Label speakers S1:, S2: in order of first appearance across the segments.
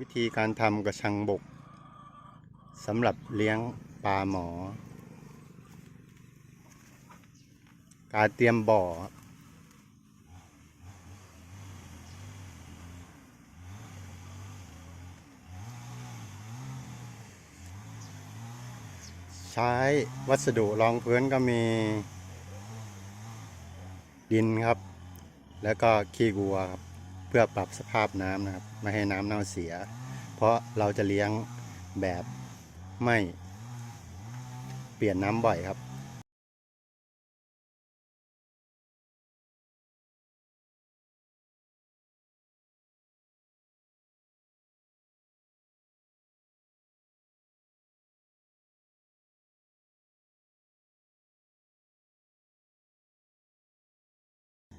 S1: วิธีการทำกระชังบกสำหรับเลี้ยงปลาหมอ การเตรียมบ่อ ใช้วัสดุรองพื้นก็มี ดินครับ แล้วก็ขี้วัวครับ พื่อปรับสภาพน้ำนะครับ ไม่ให้น้ำเน่าเสีย เพราะเราจะเลี้ยงแบบไม่เปลี่ยนน้ำบ่อยครับ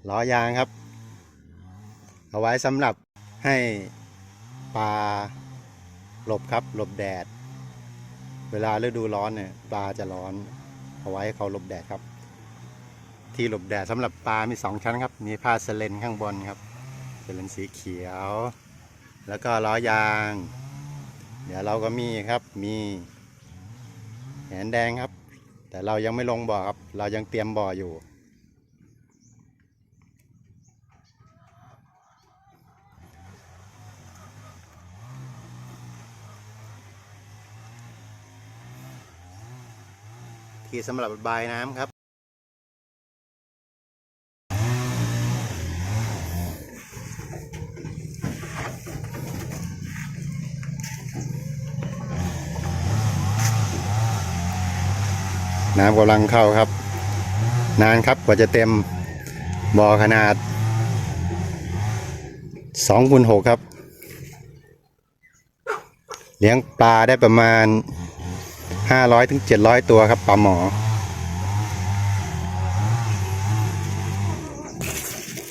S1: ล้อยางครับ เอาไว้สำหรับให้ปลาหลบครับหลบแดด เวลาฤดูร้อนเนี่ยปลาจะร้อน เอาไว้ให้เขาหลบแดดครับ ที่หลบแดดสำหรับปลามีสองชั้นครับ มีผ้าเสเลนข้างบนครับเสเลนสีเขียว แล้วก็ล้อยาง เดี๋ยวเราก็มีครับมีแหนแดงครับ แต่เรายังไม่ลงบ่อครับ เรายังเตรียมบ่ออยู่ีสำหรับบายน้ำครับ น้ำกำลังเข้าครับ นานครับกว่าจะเต็มบ่อขนาด2คูณ6ครับ เลี้ยงปลาได้ประมาณ ห้าร้อยถึงเจ็ดร้อยตัวครับปลาหมอ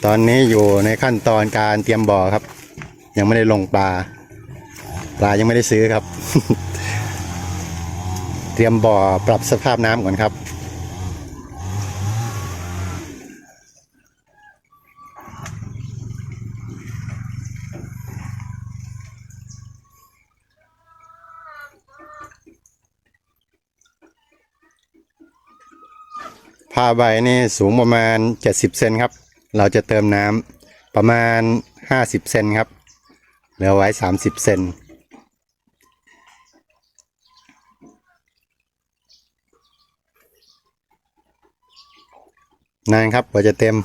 S1: ตอนนี้อยู่ในขั้นตอนการเตรียมบ่อครับ ยังไม่ได้ลงปลา ปลายังไม่ได้ซื้อครับ เตรียมบ่อปรับสภาพน้ำก่อนครับ ผ้าใบนี่สูงประมาณ 70เซนครับ เราจะเติมน้ำประมาณ 50เซนครับ เหลือไว้ 30เซนนานครับกว่าจะเต็ม